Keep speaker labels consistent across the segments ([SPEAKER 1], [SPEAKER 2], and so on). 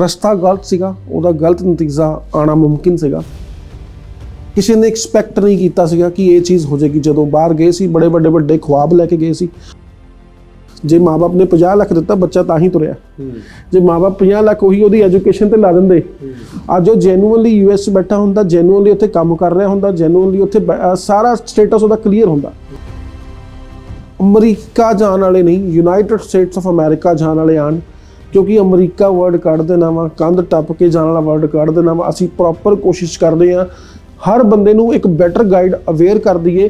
[SPEAKER 1] ਰਸਤਾ ਗਲਤ ਸੀਗਾ ਉਹਦਾ ਗਲਤ ਨਤੀਜਾ ਆਣਾ ਮੁਮਕਿਨ ਸੀਗਾ। ਕਿਸੇ ਨੇ ਐਕਸਪੈਕਟ ਨਹੀਂ ਕੀਤਾ ਸੀਗਾ ਕਿ ਇਹ ਚੀਜ਼ ਹੋ ਜਾਏਗੀ। ਜਦੋਂ ਬਾਹਰ ਗਏ ਸੀ ਬੜੇ ਵੱਡੇ ਵੱਡੇ ਖੁਆਬ ਲੈ ਕੇ ਗਏ ਸੀ। ਜੇ ਮਾਪੇ ਨੇ 50 ਲੱਖ ਦਿੱਤਾ ਬੱਚਾ ਤਾਂ ਹੀ ਤੁਰਿਆ। ਜੇ ਮਾਪੇ 50 ਲੱਖ ਉਹੀ ਉਹਦੀ ਐਜੂਕੇਸ਼ਨ ਤੇ ਲਾ ਦਿੰਦੇ। ਅੱਜ ਉਹ ਜੈਨੂਅਲੀ ਯੂਐਸ ਬੈਠਾ ਹੁੰਦਾ ਜੈਨੂਅਲੀ ਉੱਥੇ ਕੰਮ ਕਰ ਰਿਹਾ ਹੁੰਦਾ ਜੈਨੂਅਲੀ ਉੱਥੇ ਸਾਰਾ ਸਟੇਟਸ ਉਹਦਾ ਕਲੀਅਰ ਹੁੰਦਾ। ਅਮਰੀਕਾ ਜਾਣ ਵਾਲੇ ਨਹੀਂ ਯੂਨਾਈਟਿਡ ਸਟੇਟਸ ਆਫ ਅਮਰੀਕਾ ਜਾਣ ਵਾਲੇ ਆਣ। ਕਿਉਂਕਿ ਅਮਰੀਕਾ ਵਰਡ ਕੱਢ ਦੇਣਾ ਵਾ ਕੰਧ ਟੱਪ ਕੇ ਜਾਣ ਵਾਲਾ ਵਰਡ ਕੱਢ ਦੇਣਾ ਵਾ ਅਸੀਂ ਪ੍ਰੋਪਰ ਕੋਸ਼ਿਸ਼ ਕਰਦੇ ਆ ਹਰ ਬੰਦੇ ਨੂੰ ਇੱਕ ਬੈਟਰ ਗਾਈਡ ਅਵੇਅਰ ਕਰ ਦਈਏ।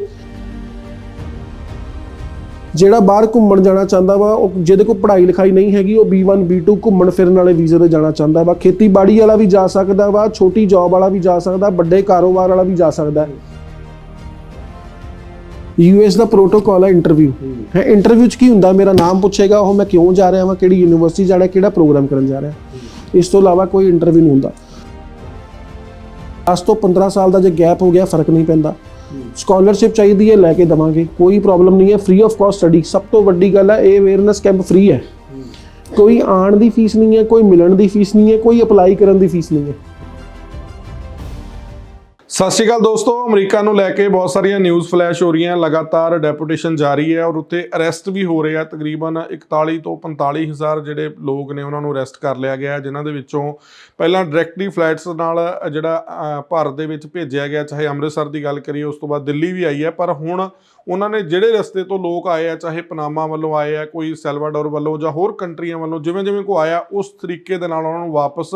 [SPEAKER 1] ਜਿਹੜਾ ਬਾਹਰ ਘੁੰਮਣ ਜਾਣਾ ਚਾਹੁੰਦਾ ਵਾ, ਉਹ ਜਿਹਦੇ ਕੋਲ ਪੜ੍ਹਾਈ ਲਿਖਾਈ ਨਹੀਂ ਹੈਗੀ, ਉਹ B1 B2 ਘੁੰਮਣ ਫਿਰਨ ਵਾਲੇ ਵੀਜ਼ੇ ਤੇ ਜਾਣਾ ਚਾਹੁੰਦਾ ਵਾ। ਖੇਤੀਬਾੜੀ ਵਾਲਾ ਵੀ ਜਾ ਸਕਦਾ ਵਾ, ਛੋਟੀ ਜੌਬ ਵਾਲਾ ਵੀ ਜਾ ਸਕਦਾ, ਵੱਡੇ ਕਾਰੋਬਾਰ ਵਾਲਾ ਵੀ ਜਾ ਸਕਦਾ। ਯੂਐਸ ਦਾ ਪ੍ਰੋਟੋਕਾਲ ਹੈ ਇੰਟਰਵਿਊ ਹੈ। ਇੰਟਰਵਿਊ 'ਚ ਕੀ ਹੁੰਦਾ? ਮੇਰਾ ਨਾਮ ਪੁੱਛੇਗਾ ਉਹ ਮੈਂ ਕਿਉਂ ਜਾ ਰਿਹਾ ਹਾਂ ਕਿਹੜੀ ਯੂਨੀਵਰਸਿਟੀ ਜਾ ਰਿਹਾ ਕਿਹੜਾ ਪ੍ਰੋਗਰਾਮ ਕਰਨ ਜਾ ਰਿਹਾ। ਇਸ ਤੋਂ ਇਲਾਵਾ ਕੋਈ ਇੰਟਰਵਿਊ ਨਹੀਂ ਹੁੰਦਾ। ਅੱਜ ਤੋਂ 15 ਸਾਲ ਦਾ ਜੇ ਗੈਪ ਹੋ ਗਿਆ ਫ਼ਰਕ ਨਹੀਂ ਪੈਂਦਾ। ਸਕਾਲਰਸ਼ਿਪ ਚਾਹੀਦੀ ਹੈ ਲੈ ਕੇ ਦਵਾਂਗੇ। ਕੋਈ ਪ੍ਰੋਬਲਮ ਨਹੀਂ ਹੈ ਫ੍ਰੀ ਆਫ ਕਾਸਟ ਸਟੱਡੀ ਸਭ ਤੋਂ ਵੱਡੀ ਗੱਲ ਹੈ ਇਹ ਅਵੇਅਰਨੈਸ ਕੈਂਪ ਫ੍ਰੀ ਹੈ। ਕੋਈ ਆਣ ਦੀ ਫੀਸ ਨਹੀਂ ਹੈ ਕੋਈ ਮਿਲਣ ਦੀ ਫੀਸ ਨਹੀਂ ਹੈ ਕੋਈ ਅਪਲਾਈ ਕਰਨ ਦੀ ਫੀਸ ਨਹੀਂ ਹੈ।
[SPEAKER 2] ਸਤਿ ਸ਼੍ਰੀ ਅਕਾਲ ਦੋਸਤੋ ਅਮਰੀਕਾ ਨੂੰ ਲੈ ਕੇ ਬਹੁਤ ਸਾਰੀਆਂ ਨਿਊਜ਼ ਫਲੈਸ਼ ਹੋ ਰਹੀਆਂ ਲਗਾਤਾਰ ਡੈਪੂਟੇਸ਼ਨ ਜਾਰੀ ਹੈ ਔਰ ਉੱਤੇ ਅਰੈਸਟ ਵੀ ਹੋ ਰਹੇ ਆ ਤਕਰੀਬਨ 41 ਤੋਂ 45 ਹਜ਼ਾਰ ਜਿਹੜੇ ਲੋਕ ਨੇ ਉਹਨਾਂ ਨੂੰ ਅਰੈਸਟ ਕਰ ਲਿਆ ਗਿਆ ਹੈ, ਜਿਨ੍ਹਾਂ ਦੇ ਵਿੱਚੋਂ ਪਹਿਲਾਂ ਡਾਇਰੈਕਟਲੀ ਫਲਾਈਟਸ ਨਾਲ ਜਿਹੜਾ ਭਾਰਤ ਦੇ ਵਿੱਚ ਭੇਜਿਆ ਗਿਆ ਚਾਹੇ ਅੰਮ੍ਰਿਤਸਰ ਦੀ ਗੱਲ ਕਰੀਏ ਉਸ ਤੋਂ ਬਾਅਦ ਦਿੱਲੀ ਵੀ ਆਈ ਹੈ ਪਰ ਹੁਣ ਉਹਨਾਂ ਨੇ ਜਿਹੜੇ ਰਸਤੇ ਤੋਂ ਲੋਕ ਆਏ ਆ, ਚਾਹੇ ਪਨਾਮਾ ਵੱਲੋਂ ਆਏ ਆ, ਕੋਈ ਸੈਲਵਾਡੋਰ ਵੱਲੋਂ ਜਾਂ ਹੋਰ ਕੰਟਰੀਆਂ ਵੱਲੋਂ, ਜਿਵੇਂ ਜਿਵੇਂ ਕੋ ਆਇਆ, ਉਸ ਤਰੀਕੇ ਦੇ ਨਾਲ ਉਹਨਾਂ ਨੂੰ ਵਾਪਸ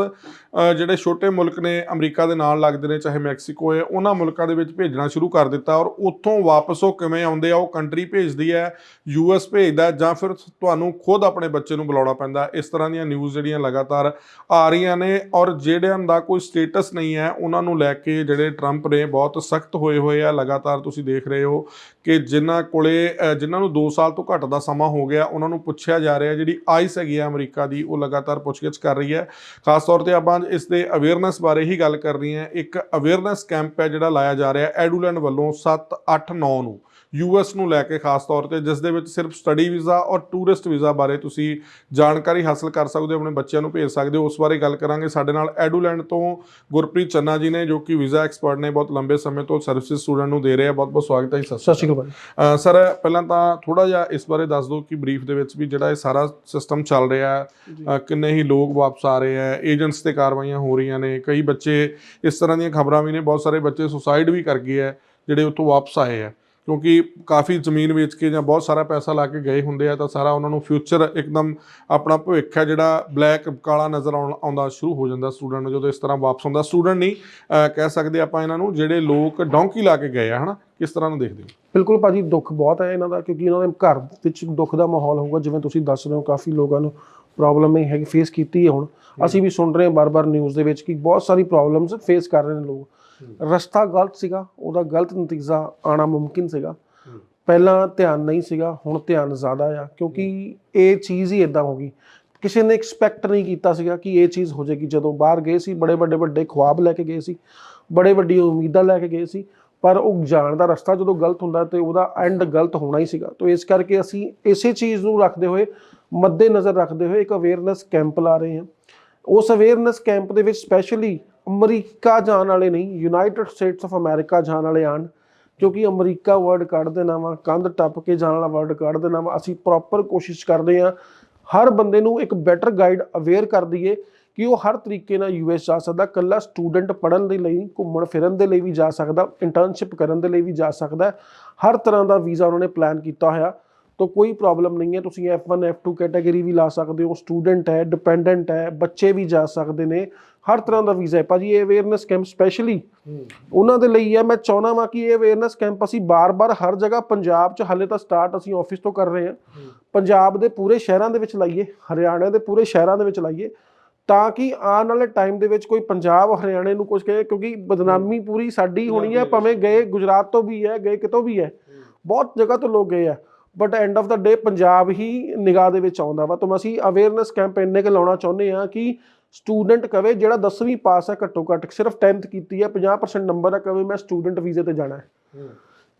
[SPEAKER 2] ਜਿਹੜੇ ਛੋਟੇ ਮੁਲਕ ਨੇ ਅਮਰੀਕਾ ਦੇ ਨਾਲ ਲੱਗਦੇ ਨੇ, ਚਾਹੇ ਮੈਕਸੀਕੋ ਹੈ, ਉਹਨਾਂ ਮੁਲਕਾਂ ਦੇ ਵਿੱਚ ਭੇਜਣਾ ਸ਼ੁਰੂ ਕਰ ਦਿੱਤਾ ਔਰ ਉੱਥੋਂ ਵਾਪਸ ਉਹ ਕਿਵੇਂ ਆਉਂਦੇ ਆ, ਉਹ ਕੰਟਰੀ ਭੇਜਦੀ ਹੈ ਯੂਐਸ ਭੇਜਦਾ ਜਾਂ ਫਿਰ ਤੁਹਾਨੂੰ ਖੁਦ ਆਪਣੇ ਬੱਚੇ ਨੂੰ ਬੁਲਾਉਣਾ ਪੈਂਦਾ ਇਸ ਤਰ੍ਹਾਂ ਦੀਆਂ ਨਿਊਜ਼ ਜਿਹੜੀਆਂ ਲਗਾਤਾਰ ਆ ਰਹੀਆਂ ਨੇ ਔਰ ਜਿਹੜਿਆਂ ਦਾ ਕੋਈ ਸਟੇਟਸ ਨਹੀਂ ਹੈ, ਉਹਨਾਂ ਨੂੰ ਲੈ ਕੇ ਜਿਹੜੇ ਟਰੰਪ ਨੇ ਬਹੁਤ ਸਖਤ ਹੋਏ ਹੋਏ ਆ, ਲਗਾਤਾਰ ਤੁਸੀਂ ਦੇਖ ਰਹੇ ਹੋ ਕਿ ਜਿਨ੍ਹਾਂ ਕੋਲੇ ਜਿਨ੍ਹਾਂ ਨੂੰ 2 ਸਾਲ ਤੋਂ ਘੱਟ ਦਾ ਸਮਾਂ ਹੋ ਗਿਆ, ਉਹਨਾਂ ਨੂੰ ਪੁੱਛਿਆ ਜਾ ਰਿਹਾ ਜਿਹੜੀ ਆਈਸ ਹੈਗੀ ਹੈ ਅਮਰੀਕਾ ਦੀ, ਉਹ ਲਗਾਤਾਰ ਪੁੱਛਗਿੱਛ ਕਰ ਰਹੀ ਹੈ। ਖਾਸ ਤੌਰ ਤੇ ਆਪਾਂ ਇਸ ਦੇ ਅਵੇਅਰਨੈਸ ਬਾਰੇ ਹੀ ਗੱਲ ਕਰ ਰਹੀ ਹੈ। ਇੱਕ ਅਵੇਅਰਨੈਸ ਕੈਂਪ ਹੈ ਜਿਹੜਾ ਲਾਇਆ ਜਾ ਰਿਹਾ ਐਡੂਲੈਂਡ ਵੱਲੋਂ 7 8 9 ਨੂੰ। ਯੂਐਸ ਨੂੰ ਲੈ ਕੇ ਖਾਸ ਤੌਰ ਤੇ ਜਿਸ ਦੇ ਵਿੱਚ ਸਿਰਫ ਸਟੱਡੀ ਵੀਜ਼ਾ ਔਰ ਟੂਰਿਸਟ ਵੀਜ਼ਾ ਬਾਰੇ ਤੁਸੀਂ ਜਾਣਕਾਰੀ ਹਾਸਲ ਕਰ ਸਕਦੇ ਹੋ ਆਪਣੇ ਬੱਚਿਆਂ ਨੂੰ ਭੇਜ ਸਕਦੇ ਹੋ। ਉਸ ਬਾਰੇ ਗੱਲ ਕਰਾਂਗੇ। ਸਾਡੇ ਨਾਲ ਐਡੂਲੈਂਡ ਤੋਂ ਗੁਰਪ੍ਰੀਤ ਚੰਨਾ ਜੀ ਨੇ ਜੋ ਕਿ ਵੀਜ਼ਾ ਐਕਸਪਰਟ ਨੇ ਬਹੁਤ ਲੰਬੇ ਸਮੇਂ ਤੋਂ ਸਰਵਿਸਿਜ਼ ਸਟੂਡੈਂਟ ਨੂੰ ਦੇ ਰਹੇ ਆ। ਬਹੁਤ ਬਹੁਤ ਸਵਾਗਤ ਹੈ ਜੀ ਸਤਿ
[SPEAKER 1] ਸ਼੍ਰੀ ਅਕਾਲ।
[SPEAKER 2] ਸਰ ਪਹਿਲਾਂ ਤਾਂ ਥੋੜਾ ਜਿਹਾ ਇਸ ਬਾਰੇ ਦੱਸ ਦਿਓ ਕਿ ਬਰੀਫ ਦੇ ਵਿੱਚ ਵੀ ਜਿਹੜਾ ਇਹ ਸਾਰਾ ਸਿਸਟਮ ਚੱਲ ਰਿਹਾ ਹੈ ਕਿੰਨੇ ਹੀ ਲੋਕ ਵਾਪਸ ਆ ਰਹੇ ਆ ਏਜੰਟਸ ਤੇ ਕਾਰਵਾਈਆਂ ਹੋ ਰਹੀਆਂ ਨੇ ਕਈ ਬੱਚੇ ਇਸ ਤਰ੍ਹਾਂ ਦੀਆਂ ਖਬਰਾਂ ਵੀ ਨੇ ਬਹੁਤ ਸਾਰੇ ਬੱਚੇ ਸੁਸਾਈਡ ਵੀ ਕਰ ਗਏ ਆ ਜਿਹੜੇ ਉੱਥੋਂ ਵਾਪਸ ਆਏ ਆ ਕਿਉਂਕਿ ਕਾਫੀ ਜ਼ਮੀਨ ਵੇਚ ਕੇ ਜਾਂ ਬਹੁਤ ਸਾਰਾ ਪੈਸਾ ਲਾ ਕੇ ਗਏ ਹੁੰਦੇ ਆ ਤਾਂ ਸਾਰਾ ਉਹਨਾਂ ਨੂੰ ਫਿਊਚਰ ਇੱਕਦਮ ਆਪਣਾ ਭਵਿੱਖ ਹੈ ਜਿਹੜਾ ਬਲੈਕ ਕਾਲਾ ਨਜ਼ਰ ਆਉਂਦਾ ਸ਼ੁਰੂ ਹੋ ਜਾਂਦਾ ਸਟੂਡੈਂਟ ਨੂੰ ਜਦੋਂ ਇਸ ਤਰ੍ਹਾਂ ਵਾਪਸ ਆਉਂਦਾ। ਸਟੂਡੈਂਟ ਨਹੀਂ ਕਹਿ ਸਕਦੇ ਆਪਾਂ ਇਹਨਾਂ ਨੂੰ ਜਿਹੜੇ ਲੋਕ ਡੌਂਕੀ ਲਾ ਕੇ ਗਏ ਆ ਹਨਾ? ਕਿਸ ਤਰ੍ਹਾਂ ਨੂੰ ਦੇਖਦੇ ਹੋ?
[SPEAKER 1] ਬਿਲਕੁਲ ਭਾਜੀ ਦੁੱਖ ਬਹੁਤ ਹੈ ਇਹਨਾਂ ਦਾ ਕਿਉਂਕਿ ਇਹਨਾਂ ਦੇ ਘਰ ਵਿੱਚ ਦੁੱਖ ਦਾ ਮਾਹੌਲ ਹੋਊਗਾ। ਜਿਵੇਂ ਤੁਸੀਂ ਦੱਸ ਰਹੇ ਹੋ ਕਾਫੀ ਲੋਕਾਂ ਨੂੰ ਪ੍ਰੋਬਲਮ ਇਹ ਹੈ ਕਿ ਫੇਸ ਕੀਤੀ ਹੈ ਹੁਣ। ਅਸੀਂ ਵੀ ਸੁਣ ਰਹੇ ਹਾਂ ਬਾਰ-ਬਾਰ ਨਿਊਜ਼ ਦੇ ਵਿੱਚ ਕਿ ਬਹੁਤ ਸਾਰੀ ਪ੍ਰੋਬਲਮਸ ਫੇਸ ਕਰ ਰਹੇ ਨੇ ਲੋਕ। ਰਸਤਾ ਗਲਤ ਸੀਗਾ, ਉਹਦਾ ਗਲਤ ਨਤੀਜਾ ਆਣਾ ਮੁਮਕਿਨ ਸੀਗਾ। ਪਹਿਲਾਂ ਧਿਆਨ ਨਹੀਂ ਸੀਗਾ, ਹੁਣ ਧਿਆਨ ਜ਼ਿਆਦਾ ਆ, ਕਿਉਂਕਿ ਇਹ ਚੀਜ਼ ਹੀ ਇਦਾਂ ਹੋ ਗਈ। ਕਿਸੇ ਨੇ ਐਕਸਪੈਕਟ ਨਹੀਂ ਕੀਤਾ ਸੀਗਾ ਕਿ ਇਹ ਚੀਜ਼ ਹੋ ਜਾਏਗੀ। ਜਦੋਂ ਬਾਹਰ ਗਏ ਸੀ, ਬੜੇ ਵੱਡੇ ਵੱਡੇ ਖੁਆਬ ਲੈ ਕੇ ਗਏ ਸੀ, ਬੜੇ ਵੱਡੀ ਉਮੀਦਾਂ ਲੈ ਕੇ ਗਏ ਸੀ, ਪਰ ਉਹ ਜਾਣ ਦਾ ਰਸਤਾ ਜਦੋਂ ਗਲਤ ਹੁੰਦਾ ਤੇ ਉਹਦਾ ਐਂਡ ਗਲਤ ਹੋਣਾ ਹੀ ਸੀਗਾ। ਤੋਂ ਇਸ ਕਰਕੇ ਅਸੀਂ ਇਸੇ ਚੀਜ਼ ਨੂੰ ਰੱਖਦੇ ਹੋਏ ਮੱਦੇ ਨਜ਼ਰ ਰੱਖਦੇ ਹੋਏ ਇੱਕ ਅਵੇਅਰਨੈਸ ਕੈਂਪ ਲਾ ਰਹੇ ਹਾਂ। ਉਸ ਅਵੇਅਰਨੈਸ ਕੈਂਪ ਦੇ ਵਿੱਚ ਸਪੈਸ਼ਲੀ ਅਮਰੀਕਾ ਜਾਣ ਵਾਲੇ ਨਹੀਂ ਯੂਨਾਈਟਿਡ ਸਟੇਟਸ ਆਫ ਅਮਰੀਕਾ ਜਾਣ ਵਾਲੇ ਆਣ, ਕਿਉਂਕਿ ਅਮਰੀਕਾ ਵਰਡ ਕੱਢ ਦੇਣਾ ਵਾ, ਕੰਧ ਟੱਪ ਕੇ ਜਾਣ ਵਾਲਾ ਵਰਡ ਕੱਢ ਦੇਣਾ ਵਾ, ਅਸੀਂ ਪ੍ਰੋਪਰ ਕੋਸ਼ਿਸ਼ ਕਰਦੇ ਹਾਂ, ਹਰ ਬੰਦੇ ਨੂੰ ਇੱਕ ਬੈਟਰ ਗਾਈਡ ਅਵੇਅਰ ਕਰ ਦਈਏ ਕਿ ਉਹ ਹਰ ਤਰੀਕੇ ਨਾਲ ਯੂਐਸ ਜਾ ਸਕਦਾ ਕੱਲਾ ਸਟੂਡੈਂਟ ਪੜਨ ਦੇ ਲਈ, ਘੁੰਮਣ ਫਿਰਨ ਦੇ ਲਈ ਵੀ ਜਾ ਸਕਦਾ ਇੰਟਰਨਸ਼ਿਪ ਕਰਨ ਦੇ ਲਈ ਵੀ ਜਾ ਸਕਦਾ, ਹਰ ਤਰ੍ਹਾਂ ਦਾ ਵੀਜ਼ਾ ਉਹਨਾਂ ਨੇ ਪਲਾਨ ਕੀਤਾ ਹੋਇਆ। ਤਾਂ ਕੋਈ ਪ੍ਰੋਬਲਮ ਨਹੀਂ ਹੈ। ਤੁਸੀਂ F1 F2 ਕੈਟਾਗਰੀ ਵੀ ਲਾ ਸਕਦੇ ਹੋ। ਸਟੂਡੈਂਟ ਹੈ ਡਿਪੈਂਡੈਂਟ ਹੈ ਬੱਚੇ ਵੀ ਜਾ ਸਕਦੇ ਨੇ। ਹਰ ਤਰ੍ਹਾਂ ਦਾ ਵੀਜ਼ਾ ਹੈ। ਭਾਜੀ ਇਹ ਅਵੇਅਰਨੈਸ ਕੈਂਪ ਸਪੈਸ਼ਲੀ ਉਹਨਾਂ ਦੇ ਲਈ ਹੈ। ਮੈਂ ਚਾਹੁੰਦਾ ਵਾਂ ਕਿ ਇਹ ਅਵੇਅਰਨੈਸ ਕੈਂਪ ਅਸੀਂ ਬਾਰ-ਬਾਰ ਹਰ ਜਗ੍ਹਾ ਪੰਜਾਬ 'ਚ ਹਾਲੇ ਤਾਂ ਸਟਾਰਟ ਅਸੀਂ ਆਫਿਸ ਤੋਂ ਕਰ ਰਹੇ ਹਾਂ। ਪੰਜਾਬ ਦੇ ਪੂਰੇ ਸ਼ਹਿਰਾਂ ਦੇ ਵਿੱਚ ਲਾਈਏ ਹਰਿਆਣਾ ਦੇ ਪੂਰੇ ਸ਼ਹਿਰਾਂ ਦੇ ਵਿੱਚ ਲਾਈਏ ਤਾਂ ਕਿ ਆਉਣ ਵਾਲੇ ਟਾਈਮ ਦੇ ਵਿੱਚ ਕੋਈ ਪੰਜਾਬ ਹਰਿਆਣੇ ਨੂੰ ਕੁਝ ਕਹੇ ਕਿਉਂਕਿ ਬਦਨਾਮੀ ਪੂਰੀ ਸਾਡੀ ਹੋਣੀ ਹੈ। ਭਾਵੇਂ ਗਏ ਗੁਜਰਾਤ ਤੋਂ ਵੀ ਹੈ ਗਏ ਕਿਤੋਂ ਵੀ ਹੈ। ਬਹੁਤ ਜਗ੍ਹਾ ਤੋਂ ਲੋਕ ਗਏ ਆ। But end of the day Punjab ਹੀ ਨਿਗਾਹ ਦੇ ਵਿੱਚ ਆਉਂਦਾ ਵਾ। ਤਾਂ ਅਸੀਂ ਅਵੇਅਰਨੈਸ ਕੈਂਪ ਇੰਨੇ ਕੁ ਲਾਉਣਾ ਚਾਹੁੰਦੇ ਆ ਕਿ ਸਟੂਡੈਂਟ ਕਵੇ ਜਿਹੜਾ 10ਵੀਂ ਪਾਸ ਹੈ ਘੱਟੋ ਘੱਟ ਸਿਰਫ 10th ਕੀਤੀ ਹੈ 50% ਨੰਬਰ ਹੈ ਕਵੇ ਮੈਂ ਸਟੂਡੈਂਟ ਵੀਜ਼ੇ ਤੇ ਜਾਣਾ ਹੈ।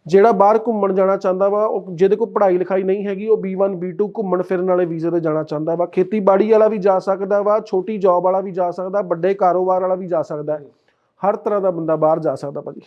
[SPEAKER 1] ਜਿਹੜਾ ਬਾਹਰ ਘੁੰਮਣ ਜਾਣਾ ਚਾਹੁੰਦਾ ਵਾ ਉਹ ਜਿਹਦੇ ਕੋਲ ਪੜ੍ਹਾਈ ਲਿਖਾਈ ਨਹੀਂ ਹੈਗੀ ਉਹ B1 B2 ਘੁੰਮਣ ਫਿਰਨ ਵਾਲੇ ਵੀਜ਼ੇ ਤੇ ਜਾਣਾ ਚਾਹੁੰਦਾ ਵਾ। ਖੇਤੀਬਾੜੀ ਵਾਲਾ ਵੀ ਜਾ ਸਕਦਾ ਵਾ ਛੋਟੀ ਜੌਬ ਵਾਲਾ ਵੀ ਜਾ ਸਕਦਾ ਵੱਡੇ ਕਾਰੋਬਾਰ ਵਾਲਾ ਵੀ ਜਾ ਸਕਦਾ। ਹਰ ਤਰ੍ਹਾਂ ਦਾ ਬੰਦਾ ਬਾਹਰ ਜਾ ਸਕਦਾ ਭਾਜੀ।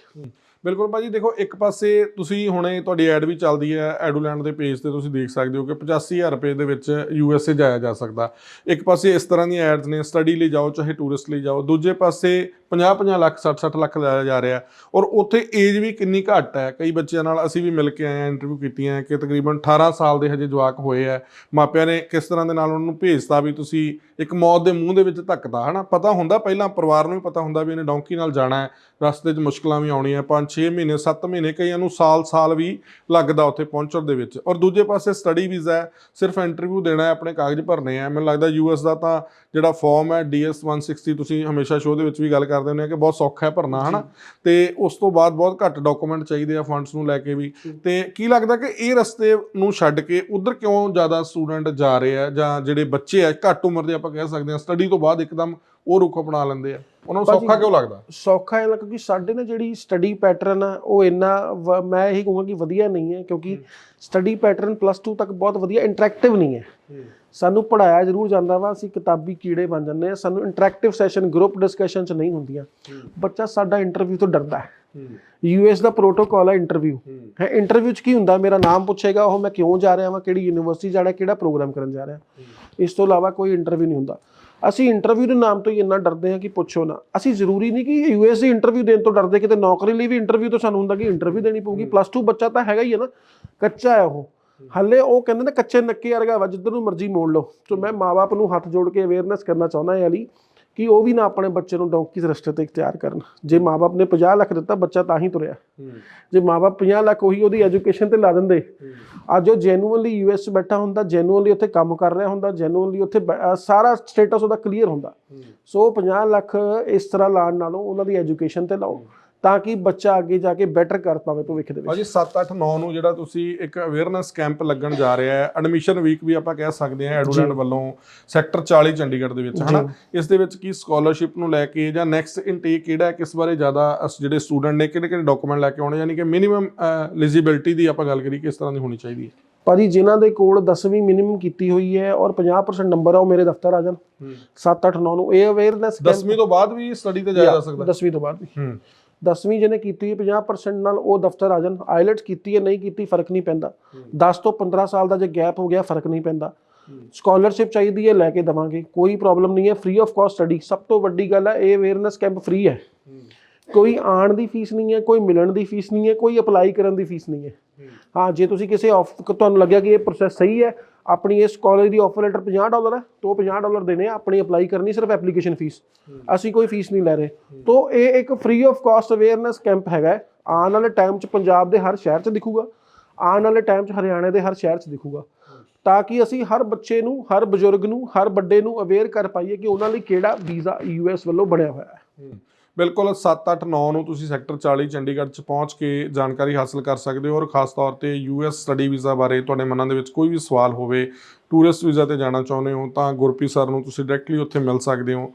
[SPEAKER 2] ਬਿਲਕੁਲ ਭਾਜੀ, ਦੇਖੋ ਇੱਕ ਪਾਸੇ ਤੁਸੀਂ ਹੁਣੇ ਤੁਹਾਡੀ ਐਡ ਵੀ ਚੱਲਦੀ ਹੈ ਐਡੂਲੈਂਡ ਦੇ ਪੇਜ ਤੇ ਤੁਸੀਂ ਦੇਖ ਸਕਦੇ ਹੋ ਕਿ 85000 ਰੁਪਏ ਦੇ ਵਿੱਚ ਯੂ ਐਸ ਏ ਜਾਇਆ ਜਾ ਸਕਦਾ। ਇੱਕ ਪਾਸੇ ਇਸ ਤਰ੍ਹਾਂ ਦੀਆਂ ਐਡਸ ਨੇ ਸਟੱਡੀ ਲਈ ਜਾਓ, ਚਾਹੇ ਟੂਰਿਸਟ ਲਈ ਜਾਓ, ਦੂਜੇ ਪਾਸੇ 50-50 ਲੱਖ 60-60 ਲੱਖ ਲਾਇਆ ਜਾ ਰਿਹਾ। ਔਰ ਉੱਥੇ ਏਜ ਵੀ ਕਿੰਨੀ ਘੱਟ ਹੈ। ਕਈ ਬੱਚਿਆਂ ਨਾਲ ਅਸੀਂ ਵੀ ਮਿਲ ਕੇ ਆਏ ਹਾਂ ਇੰਟਰਵਿਊ ਕੀਤੀਆਂ ਕਿ ਤਕਰੀਬਨ 18 ਸਾਲ ਦੇ ਹਜੇ ਜਵਾਕ ਹੋਏ ਆ ਮਾਪਿਆਂ ਨੇ ਕਿਸ ਤਰ੍ਹਾਂ ਦੇ ਨਾਲ ਉਹਨਾਂ ਨੂੰ ਭੇਜਤਾ ਵੀ ਤੁਸੀਂ ਇੱਕ ਮੌਤ ਦੇ ਮੂੰਹ ਦੇ ਵਿੱਚ ਧੱਕਦਾ ਹਨਾ? ਪਤਾ ਹੁੰਦਾ, ਪਹਿਲਾਂ ਪਰਿਵਾਰ ਨੂੰ ਵੀ ਪਤਾ ਹੁੰਦਾ ਵੀ ਇਹਨੇ ਡੌਂਕੀ ਨਾਲ ਜਾਣਾ ਹੈ, ਰਸਤੇ 'ਚ ਮੁਸ਼ਕਲਾਂ ਵੀ ਆਉਣੀਆਂ, ਪੰਜ 5-6 ਮਹੀਨੇ 7 ਮਹੀਨੇ ਕਈਆਂ ਨੂੰ ਸਾਲ-ਸਾਲ ਵੀ ਲੱਗਦਾ ਉੱਥੇ ਪਹੁੰਚਣ ਦੇ ਵਿੱਚ। ਔਰ ਦੂਜੇ ਪਾਸੇ ਸਟੱਡੀ ਵੀਜ਼ਾ ਹੈ ਸਿਰਫ ਇੰਟਰਵਿਊ ਦੇਣਾ ਹੈ ਆਪਣੇ ਕਾਗਜ਼ ਭਰਨੇ ਆ ਮੈਨੂੰ ਲੱਗਦਾ ਯੂਐਸ ਦਾ ਤਾਂ ਜਿਹੜਾ ਫਾਰਮ ਹੈ DS 160 ਤੁਸੀਂ ਹਮੇਸ਼ਾ ਸ਼ੋਅ ਦੇ ਵਿੱਚ ਵੀ ਗੱਲ ਕਰਦੇ ਹੁੰਦੇ ਆ ਕਿ ਬਹੁਤ ਸੌਖਾ ਹੈ ਭਰਨਾ ਹਨਾ? ਤੇ ਉਸ ਤੋਂ ਬਾਅਦ ਬਹੁਤ ਘੱਟ ਡਾਕੂਮੈਂਟ ਚਾਹੀਦੇ ਆ ਫੰਡਸ ਨੂੰ ਲੈ ਕੇ ਵੀ। ਤੇ ਕੀ ਲੱਗਦਾ ਕਿ ਇਹ ਰਸਤੇ ਨੂੰ ਛੱਡ ਕੇ ਉਧਰ ਕਿਉਂ ਜ਼ਿਆਦਾ ਸਟੂਡੈਂਟ ਜਾ ਰਹੇ ਆ ਜਾਂ ਜਿਹੜੇ ਬੱਚੇ ਆ ਘੱਟ ਉਮਰ ਦੇ ਆਪਾਂ ਕਹਿ ਸਕਦੇ ਆ ਸਟੱਡੀ ਤੋਂ ਬਾਅਦ ਇੱਕਦਮ ਉਹ ਰੁਖ ਅਪਣਾ ਲੈਂਦੇ ਆ। ਉਹਨਾਂ ਨੂੰ ਸੌਖਾ ਕਿਉਂ ਲੱਗਦਾ?
[SPEAKER 1] ਸੌਖਾ ਹੈ ਕਿਉਂਕਿ ਸਾਡੇ ਨਾ ਜਿਹੜੀ ਸਟੱਡੀ ਪੈਟਰਨ ਆ ਉਹ ਇੰਨਾ ਵ- ਮੈਂ ਇਹੀ ਕਹੂੰਗਾ ਕਿ ਵਧੀਆ ਨਹੀਂ ਹੈ ਕਿਉਂਕਿ ਸਟੱਡੀ ਪੈਟਰਨ ਪਲੱਸ 2 ਤੱਕ ਬਹੁਤ ਵਧੀਆ ਇੰਟਰੈਕਟਿਵ ਨਹੀਂ ਹੈ। ਸਾਨੂੰ ਪੜਾਇਆ ਜ਼ਰੂਰ ਜਾਂਦਾ ਵਾ ਅਸੀਂ ਕਿਤਾਬੀ ਕੀੜੇ ਬਣ ਜਾਂਦੇ ਆ ਸਾਨੂੰ ਇੰਟਰੈਕਟਿਵ ਸੈਸ਼ਨ ਗਰੁੱਪ ਡਿਸਕਸ਼ਨ ਚ ਨਹੀਂ ਹੁੰਦੀਆਂ। ਬੱਚਾ ਸਾਡਾ ਇੰਟਰਵਿਊ ਤੋਂ ਡਰਦਾ ਹੈ। ਯੂਐਸ ਦਾ ਪ੍ਰੋਟੋਕਾਲ ਹੈ ਇੰਟਰਵਿਊ ਹੈ। ਇੰਟਰਵਿਊ ਚ ਕੀ ਹੁੰਦਾ ਮੇਰਾ ਨਾਮ ਪੁੱਛੇਗਾ ਉਹ ਮੈਂ ਕਿਉਂ ਜਾ ਰਿਹਾ ਹਾਂ ਕਿਹੜੀ ਯੂਨੀਵਰਸਿਟੀ ਜਾਣਾ ਕਿਹੜਾ ਪ੍ਰੋਗਰਾਮ ਕਰਨ ਜਾ ਰਿਹਾ। ਇਸ ਤੋਂ ਇਲਾਵਾ ਕੋਈ ਇੰਟਰਵਿਊ ਨਹੀਂ ਹੁੰਦਾ। ਅਸੀਂ ਇੰਟਰਵਿਊ ਦੇ ਨਾਮ ਤੋਂ ਹੀ ਇੰਨਾ ਡਰਦੇ ਹਾਂ ਕਿ ਪੁੱਛੋ ਨਾ। ਅਸੀਂ ਜ਼ਰੂਰੀ ਨਹੀਂ ਕਿ ਯੂਐਸ ਦੀ ਇੰਟਰਵਿਊ ਦੇਣ ਤੋਂ ਡਰਦੇ ਕਿਤੇ ਨੌਕਰੀ ਲਈ ਵੀ ਇੰਟਰਵਿਊ ਤੋਂ ਸਾਨੂੰ ਹੁੰਦਾ ਕਿ ਇੰਟਰਵਿਊ ਦੇਣੀ ਪਊਗੀ। ਪਲੱਸ 2 ਬੱਚਾ ਤਾਂ ਹੈਗਾ ਹੀ ਹੈ ਨਾ ਕੱਚਾ ਹੈ ਉਹ। ਹੱਲੇ ਉਹ ਕਹਿੰਦੇ ਨੇ ਕੱਚੇ ਨੱਕੇ ਵਰਗਾ ਵਾ ਜਿੱਧਰ ਨੂੰ ਮਰਜ਼ੀ ਮੋੜ ਲਓ। ਸੋ ਮੈਂ ਮਾਪੇ ਨੂੰ ਹੱਥ ਜੋੜ ਕੇ ਅਵੇਅਰਨੈਸ ਕਰਨਾ ਚਾਹੁੰਦਾ ਹਾਂ ਅਲੀ ਕਿ ਉਹ ਵੀ ਨਾ ਆਪਣੇ ਬੱਚੇ ਨੂੰ ਡੌਂਕੀ ਰਸਤੇ ਤੇ ਇਖਤਿਆਰ ਕਰਨ। ਜੇ ਮਾਪੇ ਨੇ 50 ਲੱਖ ਦਿੱਤਾ ਬੱਚਾ ਤਾਂ ਹੀ ਤੁਰਿਆ। ਜੇ ਮਾਪੇ 50 ਲੱਖ ਉਹੀ ਉਹਦੀ ਐਜੂਕੇਸ਼ਨ ਤੇ ਲਾ ਦਿੰਦੇ। ਅੱਜ ਉਹ ਜੈਨੂਅਲੀ ਯੂਐਸ ਬੈਠਾ ਹੁੰਦਾ ਜੈਨੂਅਲੀ ਉੱਥੇ ਕੰਮ ਕਰ ਰਿਹਾ ਹੁੰਦਾ ਜੈਨੂਅਲੀ ਉੱਥੇ ਸਾਰਾ ਸਟੇਟਸ ਉਹਦਾ ਕਲੀਅਰ ਹੁੰਦਾ। ਸੋ 50 ਲੱਖ ਇਸ ਤਰ੍ਹਾਂ ਲਾਣ ਨਾਲੋਂ ਉਹਨਾਂ ਦੀ ਐਜੂਕੇਸ਼ਨ ਤੇ ਲਾਓ। ਤਾਂ ਕਿ ਬੱਚਾ ਅੱਗੇ ਜਾ ਕੇ ਬੈਟਰ ਕਰ ਪਾਵੇ ਭਵਿੱਖ ਦੇ ਵਿੱਚ।
[SPEAKER 2] ਭਾਜੀ 7 8 9 ਨੂੰ ਜਿਹੜਾ ਤੁਸੀਂ ਇੱਕ ਅਵੇਅਰਨੈਸ ਕੈਂਪ ਲੱਗਣ ਜਾ ਰਿਹਾ ਹੈ ਐਡਮਿਸ਼ਨ ਵੀਕ ਵੀ ਆਪਾਂ ਕਹਿ ਸਕਦੇ ਹਾਂ ਐਡੂਲੈਂਡ ਵੱਲੋਂ ਸੈਕਟਰ 40 ਚੰਡੀਗੜ੍ਹ ਦੇ ਵਿੱਚ ਹਨਾ? ਇਸ ਦੇ ਵਿੱਚ ਕੀ ਸਕਾਲਰਸ਼ਿਪ ਨੂੰ ਲੈ ਕੇ ਜਾਂ ਨੈਕਸਟ ਇਨਟੇਕ ਕਿਹੜਾ ਹੈ ਕਿਸ ਬਾਰੇ ਜ਼ਿਆਦਾ ਜਿਹੜੇ ਸਟੂਡੈਂਟ ਨੇ ਕਿਹੜੇ ਕਿਹੜੇ ਡਾਕੂਮੈਂਟ ਲੈ ਕੇ ਆਉਣੇ ਯਾਨੀ ਕਿ ਮਿਨੀਮਮ ਐਲੀਜੀਬਿਲਟੀ ਦੀ ਆਪਾਂ ਗੱਲ ਕਰੀਏ ਕਿਸ ਤਰ੍ਹਾਂ ਦੀ ਹੋਣੀ ਚਾਹੀਦੀ ਹੈ।
[SPEAKER 1] ਭਾਜੀ ਜਿਨ੍ਹਾਂ ਦੇ ਕੋਲ 10ਵੀਂ ਮਿਨੀਮਮ ਕੀਤੀ ਹੋਈ ਹੈ ਔਰ 50% ਨੰਬਰ ਆ ਉਹ ਮੇਰੇ ਦਫ਼ਤਰ ਆ ਜਾਣ। 7 8 9 ਨੂੰ ਇਹ ਅਵੇਅਰਨੈਸ
[SPEAKER 2] 10ਵੀਂ ਤੋਂ ਬਾਅਦ ਵੀ ਸਟੱਡੀ ਤੇ ਜਾਇਆ ਜਾ ਸਕਦਾ।
[SPEAKER 1] 10ਵੀਂ ਤੋਂ ਬਾਅਦ ਵੀ। 10ਵੀਂ ਜਿਹਨੇ ਕੀਤੀ ਹੈ 50% ਨਾਲ ਉਹ ਦਫ਼ਤਰ ਆ ਜਾਣ। ਆਈਲੈਟਸ ਕੀਤੀ ਹੈ ਨਹੀਂ ਕੀਤੀ ਫ਼ਰਕ ਨਹੀਂ ਪੈਂਦਾ। 10 ਤੋਂ 15 ਸਾਲ ਦਾ ਜੇ ਗੈਪ ਹੋ ਗਿਆ ਫ਼ਰਕ ਨਹੀਂ ਪੈਂਦਾ। ਸਕਾਲਰਸ਼ਿਪ ਚਾਹੀਦੀ ਹੈ ਲੈ ਕੇ ਦਵਾਂਗੇ। ਕੋਈ ਪ੍ਰੋਬਲਮ ਨਹੀਂ ਹੈ ਫ੍ਰੀ ਆਫ ਕਾਸਟ ਸਟੱਡੀ ਸਭ ਤੋਂ ਵੱਡੀ ਗੱਲ ਹੈ ਇਹ ਅਵੇਅਰਨੈਸ ਕੈਂਪ ਫ੍ਰੀ ਹੈ। ਕੋਈ ਆਣ ਦੀ ਫੀਸ ਨਹੀਂ ਹੈ ਕੋਈ ਮਿਲਣ ਦੀ ਫੀਸ ਨਹੀਂ ਹੈ ਕੋਈ ਅਪਲਾਈ ਕਰਨ ਦੀ ਫੀਸ ਨਹੀਂ ਹੈ। ਹਾਂ। ਜੇ ਤੁਸੀਂ ਕਿਸੇ ਆਫ ਤੁਹਾਨੂੰ ਲੱਗਿਆ ਕਿ ਇਹ ਪ੍ਰੋਸੈਸ ਸਹੀ ਹੈ ਆਪਣੀ ਇਸ ਕਾਲਜ ਦੀ ਆਫਰ ਲੈਟਰ 50 ਡਾਲਰ ਹੈ ਤਾਂ ਉਹ 50 ਡਾਲਰ ਦੇਣੇ ਆ ਆਪਣੀ ਅਪਲਾਈ ਕਰਨੀ ਸਿਰਫ ਐਪਲੀਕੇਸ਼ਨ ਫੀਸ ਅਸੀਂ ਕੋਈ ਫੀਸ ਨਹੀਂ ਲੈ ਰਹੇ। ਤੋਂ ਇਹ ਇੱਕ free of cost awareness camp ਹੈਗਾ। ਆਉਣ ਵਾਲੇ ਟਾਈਮ 'ਚ ਪੰਜਾਬ ਦੇ ਹਰ ਸ਼ਹਿਰ 'ਚ ਦਿਖੂਗਾ। ਆਉਣ ਵਾਲੇ ਟਾਈਮ 'ਚ ਹਰਿਆਣੇ ਦੇ ਹਰ ਸ਼ਹਿਰ 'ਚ ਦਿਖੂਗਾ। ਤਾਂ ਕਿ ਅਸੀਂ ਹਰ ਬੱਚੇ ਨੂੰ ਹਰ ਬਜ਼ੁਰਗ ਨੂੰ ਹਰ ਵੱਡੇ ਨੂੰ ਅਵੇਅਰ ਕਰ ਪਾਈਏ ਕਿ ਉਹਨਾਂ ਲਈ ਕਿਹੜਾ ਵੀਜ਼ਾ ਯੂਐਸ ਵੱਲੋਂ ਬਣਿਆ ਹੋਇਆ ਹੈ।
[SPEAKER 2] ਬਿਲਕੁਲ 7 8 9 ਨੂੰ ਤੁਸੀਂ ਸੈਕਟਰ 40 ਚੰਡੀਗੜ੍ਹ ਚ ਪਹੁੰਚ ਕੇ ਜਾਣਕਾਰੀ ਹਾਸਲ ਕਰ ਸਕਦੇ ਹੋ ਔਰ ਖਾਸ ਤੌਰ ਤੇ ਯੂਐਸ ਸਟੱਡੀ ਵੀਜ਼ਾ ਬਾਰੇ ਤੁਹਾਡੇ ਮਨਾਂ ਦੇ ਵਿੱਚ ਕੋਈ ਵੀ ਸਵਾਲ ਹੋਵੇ, ਟੂਰਿਸਟ ਵੀਜ਼ਾ ਤੇ ਜਾਣਾ ਚਾਹੁੰਦੇ ਹੋ ਤਾਂ ਗੁਰਪ੍ਰੀਤ ਸਰ ਨੂੰ ਤੁਸੀਂ ਡਾਇਰੈਕਟਲੀ ਉੱਥੇ ਮਿਲ ਸਕਦੇ ਹੋ।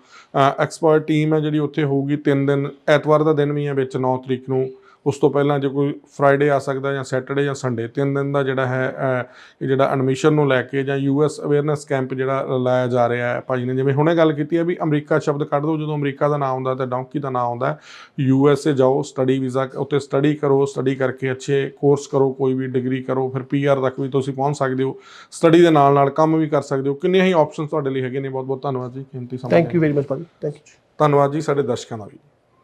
[SPEAKER 2] ਐਕਸਪਰਟ ਟੀਮ ਹੈ ਜਿਹੜੀ ਉੱਥੇ ਹੋਊਗੀ 3 ਦਿਨ, ਐਤਵਾਰ ਦਾ ਦਿਨ ਵੀ ਹੈ ਵਿੱਚ 9 ਤਰੀਕ ਨੂੰ। ਉਸ ਤੋਂ ਪਹਿਲਾਂ ਜੇ ਕੋਈ ਫਰਾਈਡੇ ਆ ਸਕਦਾ ਜਾਂ ਸੈਟਰਡੇ ਜਾਂ ਸੰਡੇ ਤਿੰਨ ਦਿਨ ਦਾ ਜਿਹੜਾ ਹੈ ਇਹ ਜਿਹੜਾ ਐਡਮਿਸ਼ਨ ਨੂੰ ਲੈ ਕੇ ਜਾਂ ਯੂਐਸ ਅਵੇਅਰਨੈਸ ਕੈਂਪ ਜਿਹੜਾ ਲਾਇਆ ਜਾ ਰਿਹਾ ਹੈ ਭਾਜੀ ਨੇ ਜਿਵੇਂ ਹੁਣੇ ਗੱਲ ਕੀਤੀ ਹੈ ਵੀ ਅਮਰੀਕਾ ਸ਼ਬਦ ਕੱਢ ਦਿਓ ਜਦੋਂ ਅਮਰੀਕਾ ਦਾ ਨਾਮ ਆਉਂਦਾ ਤਾਂ ਡੌਂਕੀ ਦਾ ਨਾਮ ਆਉਂਦਾ ਯੂਐਸਏ ਜਾਓ ਸਟੱਡੀ ਵੀਜ਼ਾ ਉੱਤੇ ਸਟੱਡੀ ਕਰੋ ਸਟੱਡੀ ਕਰਕੇ ਅੱਛੇ ਕੋਰਸ ਕਰੋ ਕੋਈ ਵੀ ਡਿਗਰੀ ਕਰੋ ਫਿਰ ਪੀਆਰ ਤੱਕ ਵੀ ਤੁਸੀਂ ਪਹੁੰਚ ਸਕਦੇ ਹੋ ਸਟੱਡੀ ਦੇ ਨਾਲ ਨਾਲ ਕੰਮ ਵੀ ਕਰ ਸਕਦੇ ਹੋ ਕਿੰਨੇ ਹੀ ਆਪਸ਼ਨਸ ਤੁਹਾਡੇ ਲਈ ਹੈਗੇ ਨੇ ਬਹੁਤ ਬਹੁਤ ਧੰਨਵਾਦ ਜੀ ਕੀਮਤੀ ਸਮਾਂ
[SPEAKER 1] ਥੈਂਕ ਯੂ ਵੈਰੀ ਮਚ ਭਾਜੀ। ਥੈਂਕ ਯੂ
[SPEAKER 2] ਧੰਨਵਾਦ ਜੀ ਸਾਡੇ ਦਰਸ਼ਕਾਂ ਦਾ ਵੀ।